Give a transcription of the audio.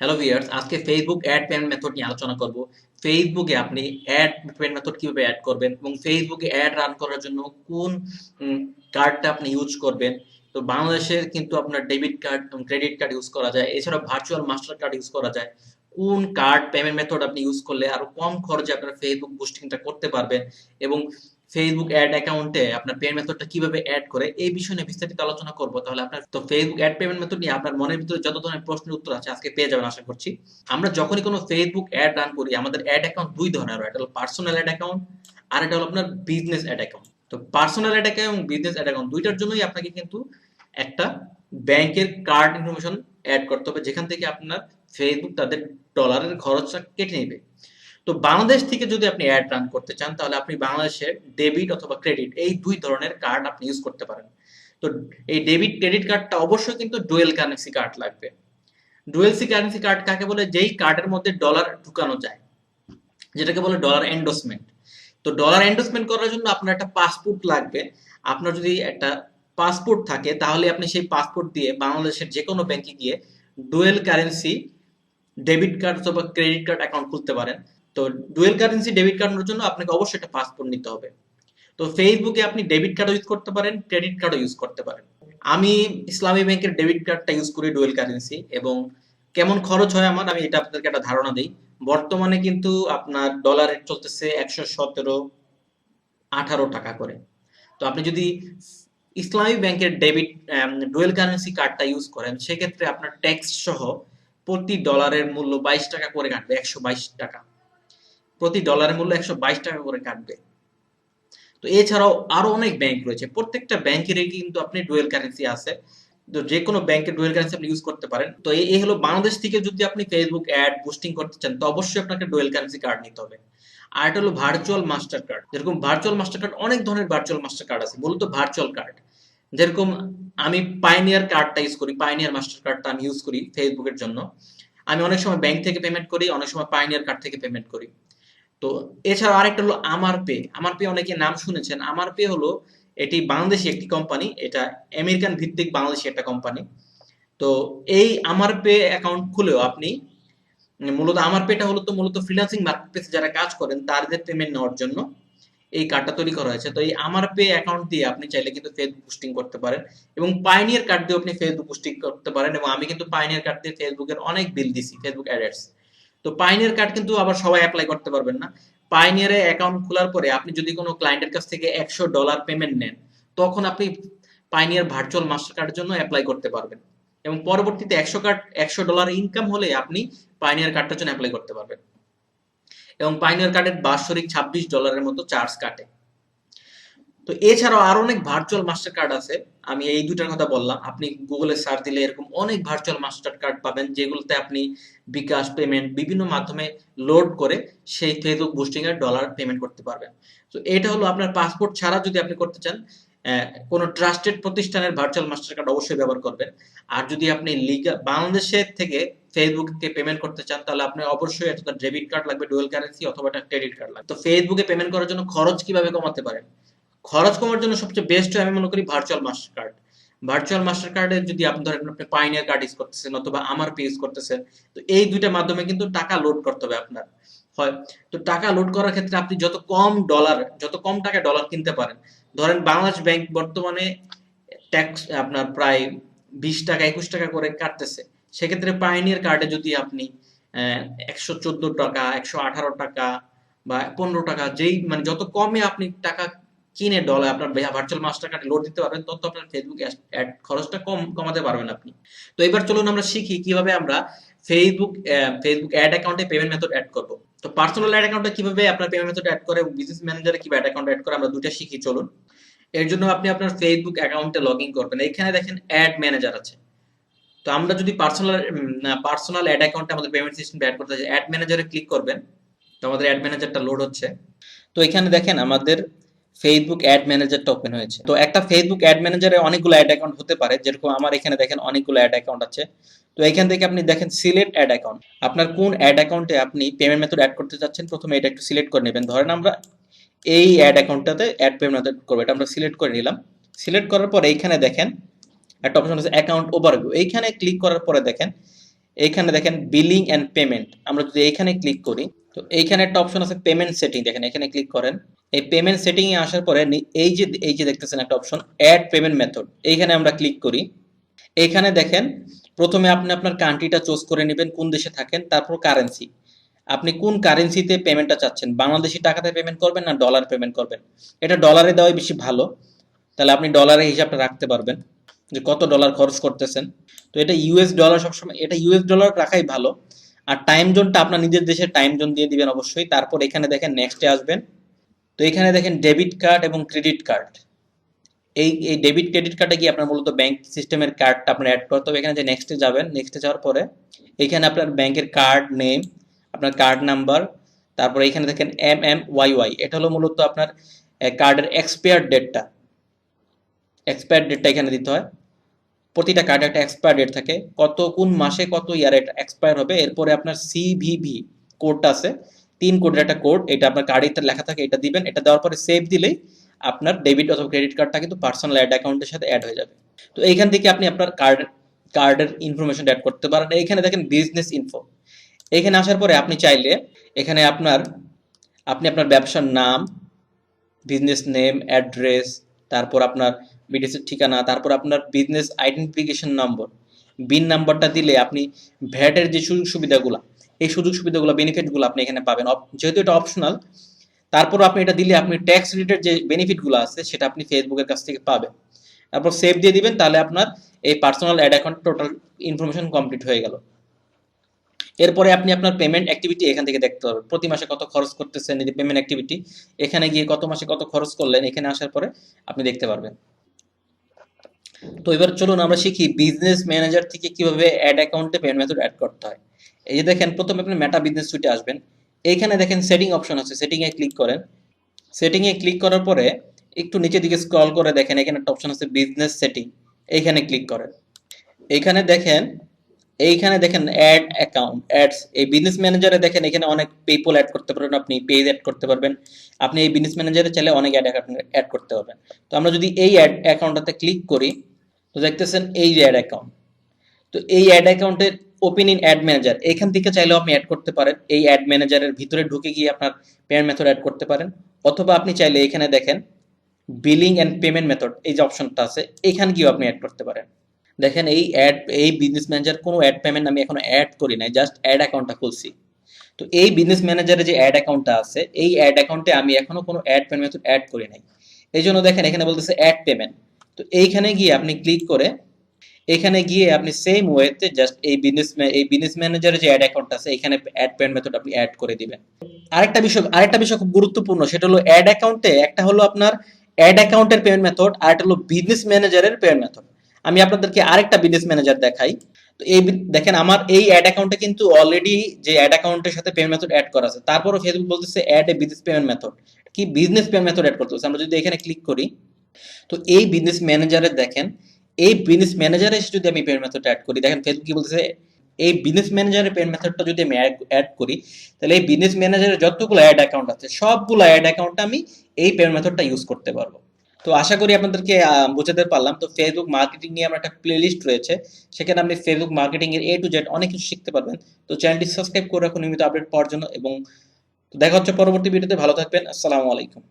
Hello viewers আজকে Facebook add payment method নিয়ে আলোচনা করব। ফেসবুকে আপনি অ্যাড পেমেন্ট মেথড কীভাবে অ্যাড করবেন এবং ফেসবুকে অ্যাড রান করার জন্য কোন কার্ডটা আপনি ইউজ করবেন। তো বাংলাদেশে কিন্তু আপনার ডেবিট কার্ড এবং ক্রেডিট কার্ড ইউজ করা যায়। এছাড়া ভার্চুয়াল মাস্টার কার্ড ইউজ করা যায়। কোন কার্ড পেমেন্ট মেথড আপনি ইউজ করলে আরও কম খরচে আপনার ফেসবুক বুস্টিংটা করতে পারবেন এবং ফেসবুক অ্যাড অ্যাকাউন্টে আপনার পেমেন্ট মেথডটা কীভাবে অ্যাড করে, এই বিষয় নিয়ে বিস্তারিত আলোচনা করব। তাহলে আপনার, তো ফেসবুক অ্যাড পেমেন্ট মেথড নিয়ে আপনার মনের ভিতরে যত ধরনের প্রশ্নের উত্তর আছে আজকে পেয়ে যাবেন আশা করছি। আমরা যখনই কোনো ফেসবুক অ্যাড রান করি, আমাদের অ্যাড অ্যাকাউন্ট দুই ধরনের এটা হলো পার্সোনাল অ্যাড অ্যাকাউন্ট আর এটা হলো আপনার বিজনেস অ্যাড অ্যাকাউন্ট তো পার্সোনাল অ্যাড অ্যাকাউন্ট এবং বিজনেস অ্যাড অ্যাকাউন্ট দুইটার জন্যই আপনাকে কিন্তু একটা ব্যাংকের কার্ড ইনফরমেশন অ্যাড করতে হবে, যেখান থেকে আপনার ফেসবুক তাদের ডলারের খরচটা কেটে নেবে। তো বাংলাদেশ থেকে যদি আপনি অ্যাড রান করতে চান, তাহলে আপনি বাংলাদেশের ডেবিট অথবা ক্রেডিট এই দুই ধরনের কার্ড আপনি ইউজ করতে পারেন। তো এই ডেবিট ক্রেডিট কার্ডটা অবশ্যই কিন্তু ডুয়েল কারেন্সি কার্ড লাগবে। ডুয়েল সি কারেন্সি কার্ড কাকে বলে? যেই কার্ডের মধ্যে ডলার ঢুকানো যায়, যেটাকে বলে ডলার এন্ডোসমেন্ট তো ডলার এন্ডোসমেন্ট করার জন্য আপনার একটা পাসপোর্ট লাগবে। আপনার যদি একটা পাসপোর্ট থাকে, তাহলে আপনি সেই পাসপোর্ট দিয়ে বাংলাদেশের যে কোনো ব্যাংকে গিয়ে ডুয়েল কারেন্সি ডেবিট কার্ড অথবা ক্রেডিট কার্ড অ্যাকাউন্ট খুলতে পারেন। তো ডুয়েল কারেন্সি ডেবিট কার্ডের জন্য আপনাকে অবশ্যই একটা পাসপোর্ট নিতে হবে। তো ফেসবুকে আপনি ডেবিট কার্ডও ইউজ করতে পারেন ক্রেডিট কার্ডও ইউজ করতে পারেন। আমি ইসলামী ব্যাংকের ডেবিট কার্ডটা ইউজ করি ডুয়েল কারেন্সি এবং কেমন খরচ হয় আমার, আমি এটা আপনাদেরকে একটা ধারণা দিই। বর্তমানে কিন্তু আপনার ডলার রেট চলতেছে একশো সতেরো, আঠারো টাকা করে। তো আপনি যদি ইসলামী ব্যাংকের ডেবিট ডুয়েল কারেন্সি কার্ডটা ইউজ করেন, সেক্ষেত্রে আপনার ট্যাক্স সহ প্রতি ডলারের মূল্য বাইশ টাকা করে কাটবে, একশো বাইশ টাকা। প্রতি ডলারের মূল্য একশো বাইশ টাকা করে কাটবে। তো এছাড়াও আরও অনেক ব্যাংক রয়েছে। প্রত্যেকটা ব্যাংকেরই কিন্তু আপনি ডুয়েল কারেন্সি আছে। তো যে কোনো ব্যাংকের ডুয়েল কারেন্সি আপনি ইউজ করতে পারেন। তো এই হলো বাংলাদেশ থেকে যদি আপনি ফেসবুক অ্যাড বুস্টিং করতে চান, তো অবশ্যই আপনাকে ডুয়েল কারেন্সি কার্ড নিতে হবে। আর এটা হলো ভার্চুয়াল মাস্টার কার্ড যেরকম ভার্চুয়াল মাস্টার কার্ড অনেক ধরনের ভার্চুয়াল মাস্টার কার্ড আছে। মূলত ভার্চুয়াল কার্ড যেরকম আমি পাইনিয়ার কার্ডটা ইউজ করি পাইনিয়ার মাস্টার কার্ডটা আমি ইউজ করি ফেসবুকের জন্য। আমি অনেক সময় ব্যাংক থেকে পেমেন্ট করি, অনেক সময় পাইনিয়ার কার্ড থেকে পেমেন্ট করি। তো এছাড়া আরেকটা হলো আমার পে আমার পে অনেকে নাম শুনেছেন। আমার পে হলো এটি বাংলাদেশি একটি কোম্পানি এটা আমেরিকান ভিত্তিক বাংলাদেশি একটা কোম্পানি তো এই আমার পে অ্যাকাউন্ট খুলেও আপনি, মূলত আমার পেটা হলো তো মূলত ফ্রিল্যান্সিং মার্কেটপ্লেসে যারা কাজ করেন, তাদের পেমেন্ট নেওয়ার জন্য এই কার্ডটা তৈরি করা হয়েছে। তো এই আমার পে অ্যাকাউন্ট দিয়ে আপনি চাইলে কিন্তু ফেসবুক বুস্টিং করতে পারেন এবং পাইনিয়ার কার্ড দিয়ে আপনি ফেসবুক বুস্টিং করতে পারেন এবং আমি কিন্তু পাইনিয়ার কার্ড দিয়ে ফেসবুকের অনেক বিল দিছি ফেসবুক অ্যাডস তো পাইনিয়ার কার্ড কিন্তু আবার সবাই অ্যাপ্লাই করতে পারবেন না। পাইনিয়ারে অ্যাকাউন্ট খোলার পরে আপনি যদি কোনো ক্লায়েন্টের কাছ থেকে একশো ডলার পেমেন্ট নেন, তখন আপনি পাইনিয়ার ভার্চুয়াল মাস্টার কার্ডের জন্য অ্যাপ্লাই করতে পারবেন। এবং পরবর্তীতে একশো কার্ড একশো ডলার ইনকাম হলে আপনি পাইনিয়ার কার্ডটার জন্য অ্যাপ্লাই করতে পারবেন। এবং পাইনিয়ার কার্ডের বাৎসরিক ছাব্বিশ ডলারের মতো চার্জ কাটে। তো এছাড়াও আরও অনেক ভার্চুয়াল মাস্টার কার্ড আছে। আমি এই দুটার কথা বললাম। আপনি গুগলে সার্চ দিলে এরকম অনেক ভার্চুয়াল মাস্টার কার্ড পাবেন, যেগুলোতে আপনি বিকাশ পেমেন্ট বিভিন্ন মাধ্যমে লোড করে সেই ফেসবুক বুস্টিং এর ডলার পেমেন্ট করতে পারবেন। তো এটা হলো আপনার পাসপোর্ট ছাড়া যদি আপনি করতে চান কোনো ট্রাস্টেড প্রতিষ্ঠানের ভার্চুয়াল মাস্টার কার্ড অবশ্যই ব্যবহার করবেন। আর যদি আপনি লিগা বাংলাদেশের থেকে ফেসবুকে পেমেন্ট করতে চান, তাহলে আপনি অবশ্যই একটা ডেবিট কার্ড লাগবে ডুয়েল কারেন্সি অথবা একটা ক্রেডিট কার্ড লাগবে। তো ফেসবুকে পেমেন্ট করার জন্য খরচ কীভাবে কমাতে পারেন? খরচ কমার জন্য সবচেয়ে বেস্ট আমি মনে করি virtual master card virtual master কার্ডে যদি আপনি ধরেন আপনি পাইনিয়ার কার্ড ইউজ করতেছেন অথবা আমার পে ইউজ করতেছেন, তো এই দুইটা মাধ্যমে কিন্তু টাকা লোড করতে হবে আপনার। হয়, তো টাকা লোড করার ক্ষেত্রে আপনি যত কম ডলার যত কম টাকা ডলার কিনতে পারেন, ধরেন বাংলাদেশ ব্যাংক বর্তমানে ট্যাক্স আপনার প্রায় বিশ টাকা, একুশ টাকা করে কাটতেছে। সেক্ষেত্রে পাইনিয়ার কার্ডে যদি আপনি একশো চোদ্দ টাকা, একশো আঠারো টাকা বা পনেরো টাকা, যেই মানে যত কমে আপনি টাকা কিনে ডলার আপনার ভার্চুয়াল মাস্টার কার্ডে লোড দিতে পারবেন, তত আপনার ফেসবুক অ্যাড খরচটা কম কমাতে পারবেন আপনি। তো এবার চলুন আমরা শিখি কীভাবে আমরা ফেসবুক ফেসবুক অ্যাড অ্যাকাউন্টে পেমেন্ট মেথড অ্যাড করব। তো পার্সোনাল অ্যাড অ্যাকাউন্টে কীভাবে আপনার পেমেন্ট মেথড অ্যাড করে বিজনেস ম্যানেজারে কীভাবে অ্যাড অ্যাকাউন্ট অ্যাড করে, আমরা দুটো শিখি, চলুন। এর জন্য আপনি আপনার ফেসবুক অ্যাকাউন্টে লগ ইন করবেন। এখানে দেখেন অ্যাড ম্যানেজার আছে। তো আমরা যদি পার্সোনাল পার্সোনাল অ্যাড অ্যাকাউন্টে আমাদের পেমেন্ট সিস্টেম অ্যাড করতে চাই অ্যাড ম্যানেজারে ক্লিক করবেন। তো আমাদের অ্যাড ম্যানেজারটা লোড হচ্ছে। তো এখানে দেখেন আমাদের ফেসবুক অ্যাড ম্যানেজারটা ওপেন হয়েছে। তো একটা ফেসবুক অ্যাড ম্যানেজারে অনেকগুলো অ্যাড অ্যাকাউন্ট হতে পারে, যেরকম আমার এখানে দেখেন অনেকগুলো অ্যাড অ্যাকাউন্ট আছে। তো এখান থেকে আপনি দেখেন সিলেক্ট অ্যাড অ্যাকাউন্ট আপনার কোন অ্যাড অ্যাকাউন্টে আপনি পেমেন্ট মেথড অ্যাড করতে চাচ্ছেন, প্রথমে এটা একটু সিলেক্ট করে নেবেন। ধরেন আমরা এই অ্যাড অ্যাকাউন্টটাতে অ্যাড পেমেন্ট মেথড করব, এটা আমরা সিলেক্ট করে নিলাম। সিলেক্ট করার পর এইখানে দেখেন একটা অপশন আছে অ্যাকাউন্ট ওভারভিউ এইখানে ক্লিক করার পরে দেখেন এইখানে দেখেন বিলিং অ্যান্ড পেমেন্ট আমরা যদি এইখানে ক্লিক করি, তো এইখানে একটা অপশন আছে পেমেন্ট সেটিং দেখেন এখানে ক্লিক করেন। এই পেমেন্ট সেটিং এ আসার পরে এই যে এই যে দেখতেছেন একটা অপশন অ্যাড পেমেন্ট মেথড এইখানে আমরা ক্লিক করি। এইখানে দেখেন, প্রথমে আপনি আপনার কান্ট্রিটা চুজ করে নেবেন, কোন দেশে থাকেন, তারপর কারেন্সি আপনি কোন কারেন্সিতে পেমেন্টটা চাচ্ছেন? বাংলাদেশি টাকাতে পেমেন্ট করবেন না ডলার পেমেন্ট করবেন? এটা ডলারে দেওয়াই বেশি ভালো। তাহলে আপনি ডলারের হিসাবটা রাখতে পারবেন। যে কত ডলার খরচ করতেছেন। তো এটা ইউএস ডলার সবসময়, এটা ইউএস ডলার রাখাই ভালো। আর টাইম জোনটা আপনার নিজের দেশের টাইম জোন দিয়ে দিবেন অবশ্যই। তারপর এখানে দেখেন নেক্সটে আসবেন। তো এখানে দেখেন ডেবিট কার্ড এবং ক্রেডিট কার্ড এই এই ডেবিট ক্রেডিট কার্ডে কি আপনার মূলত ব্যাংক সিস্টেমের কার্ডটা আপনার অ্যাড করতে হবে। এখানে যে নেক্সটে যাবেন নেক্সটে যাওয়ার পরে এখানে আপনার ব্যাংকের কার্ড নেম আপনার কার্ড নাম্বার তারপরে এখানে দেখেন এম এম ওয়াই ওয়াই এটা হলো মূলত আপনার কার্ডের এক্সপায়ার ডেটটা এক্সপায়ার ডেটটা এখানে দিতে হয়। প্রতিটা কার্ডে একটা এক্সপায়ার ডেট থাকে। কত, কোন মাসে কত ইয়ারে এক্সপায়ার হবে, এরপরে আপনার সিভিভি কোডটা আছে। তিন কোডের একটা কোড এটা আপনার কার্ডে লেখা থাকে, এটা দিবেন, এটা দেওয়ার পরে সেভ দিলেই আপনার ডেবিট অথবা ক্রেডিট কার্ডটা কিন্তু পার্সোনাল অ্যাড অ্যাকাউন্টের সাথে অ্যাড হয়ে যাবে। তো এইখান থেকে আপনি আপনার কার্ড কার্ডের ইনফরমেশন অ্যাড করতে পারেন। এইখানে দেখেন বিজনেস ইনফো এখানে আসার পরে আপনি চাইলে এখানে আপনার, আপনি আপনার ব্যবসার নাম বিজনেস নেম অ্যাড্রেস তারপর আপনার বিদেশের ঠিকানা, তারপর আপনার বিজনেস আইডেন্টিফিকেশন নম্বর বিন নাম্বারটা দিলে আপনি ভ্যাটের যে সুযোগ সুবিধাগুলো, এই সুযোগ সুবিধাগুলো বেনিফিটগুলো আপনি এখানে পাবেন। যেহেতু এটা অপশনাল তারপর আপনি এটা দিলে আপনি ট্যাক্স রিলেটেড যে বেনিফিটগুলো আছে, সেটা আপনি ফেসবুকের কাছ থেকে পাবেন। তারপর সেভ দিয়ে দিবেন, তাহলে আপনার এই personal ad account total information complete হয়ে গেল। এরপরে আপনি আপনার পেমেন্ট অ্যাক্টিভিটি এখান থেকে দেখতে পারবেন প্রতি মাসে কত খরচ করতেছেন এই পেমেন্ট অ্যাক্টিভিটি এখানে গিয়ে কত মাসে কত খরচ করলেন? এখানে আসার পরে আপনি দেখতে পারবেন। তো এবার চলুন আমরা শিখি বিজনেস ম্যানেজার থেকে কীভাবে অ্যাড অ্যাকাউন্টে পেমেন্ট মেথড অ্যাড করতে হয়। এই যে দেখেন, প্রথমে আপনি মেটা বিজনেস সুইটে আসবেন। এইখানে দেখেন সেটিং অপশন আছে। সেটিং এ ক্লিক করেন। সেটিং এ ক্লিক করার পরে একটু নিচের দিকে স্ক্রল করে দেখেন, এখানে একটা অপশন আছে বিজনেস সেটিং এইখানে ক্লিক করেন। এইখানে দেখেন এইখানে দেখেন অ্যাড অ্যাকাউন্ট অ্যাডস এই বিজনেস ম্যানেজারে দেখেন এখানে অনেক পেপল অ্যাড করতে পারবেন, আপনি পেজ অ্যাড করতে পারবেন। আপনি এই বিজনেস ম্যানেজারে চাইলে অনেক অ্যাড অ্যাকাউন্ট অ্যাড করতে পারবেন। তো আমরা যদি এই অ্যাড অ্যাকাউন্টটাতে ক্লিক করি, তো দেখতেছেন এই যে অ্যাড অ্যাকাউন্ট তো এই অ্যাড অ্যাকাউন্টের ওপেন ইন অ্যাড ম্যানেজার এখান থেকে চাইলেও আপনি অ্যাড করতে পারেন। এই অ্যাড ম্যানেজারের ভিতরে ঢুকে গিয়ে আপনার পেমেন্ট মেথড অ্যাড করতে পারেন। অথবা আপনি চাইলে এখানে দেখেন বিলিং অ্যান্ড পেমেন্ট মেথড এই যে অপশনটা আছে, এখানে গিয়েও আপনি অ্যাড করতে পারেন। দেখেন এই অ্যাড এই বিজনেস ম্যানেজার কোনো অ্যাড পেমেন্ট আমি এখনও অ্যাড করি নাই জাস্ট অ্যাড অ্যাকাউন্টটা খুলছি। তো এই বিজনেস ম্যানেজারে যে অ্যাড অ্যাকাউন্টটা আছে, এই অ্যাড অ্যাকাউন্টে আমি এখনও কোনো অ্যাড পেমেন্ট অ্যাড করি নাই। এই জন্য দেখেন এখানে বলতেছে অ্যাড পেমেন্ট তো এইখানে গিয়ে আপনি ক্লিক করে, এখানে গিয়ে আপনি সেম ওয়েতে জাস্ট এই বিজনেস এই বিজনেস ম্যানেজারের যে অ্যাড অ্যাকাউন্ট আছে, এখানে অ্যাড পেমেন্ট মেথড আপনি অ্যাড করে দিবেন। আরেকটা বিষয় আরেকটা বিষয় খুব গুরুত্বপূর্ণ, সেটা হলো অ্যাড অ্যাকাউন্টে একটা হলো আপনার অ্যাড অ্যাকাউন্টের পেমেন্ট মেথড আর একটা হলো বিজনেস ম্যানেজারের পেমেন্ট মেথড আমি আপনাদেরকে আরেকটা বিজনেস ম্যানেজার দেখাই। তো এই দেখেন আমার এই অ্যাড অ্যাকাউন্টে কিন্তু অলরেডি যে অ্যাড অ্যাকাউন্টের সাথে পেমেন্ট মেথড অ্যাড করা আছে, তারপরও ফেসবুক বলতেছে add a business payment method কি বিজনেস পেমেন্ট মেথড অ্যাড করতে আমরা যদি এখানে ক্লিক করি, তো এই বিজনেস ম্যানেজারে দেখেন, এই বিজনেস ম্যানেজারে যদি আমি পেমেন্ট মেথড অ্যাড করি, দেখেন ফেসবুক কি বলতেছে, এই বিজনেস ম্যানেজারের পেমেন্ট মেথডটা যদি আমি অ্যাড করি, তাহলে এই বিজনেস ম্যানেজারের যতগুলো অ্যাড অ্যাকাউন্ট আছে, সবগুলো অ্যাড অ্যাকাউন্টে আমি এই পেমেন্ট মেথডটা ইউজ করতে পারব। তো আশা করি আপনাদেরকে বোঝাতে পারলাম। তো ফেসবুক মার্কেটিং নিয়ে আমার একটা প্লেলিস্ট রয়েছে। সেখানে আপনি ফেসবুক মার্কেটিং এর এ টু জেড অনেক কিছু শিখতে পারবেন। তো চ্যানেলটি সাবস্ক্রাইব করে রাখুন নিয়মিত আপডেট পাওয়ার জন্য এবং দেখা হচ্ছে পরবর্তী ভিডিওতে ভালো থাকবেন। আসসালামু আলাইকুম।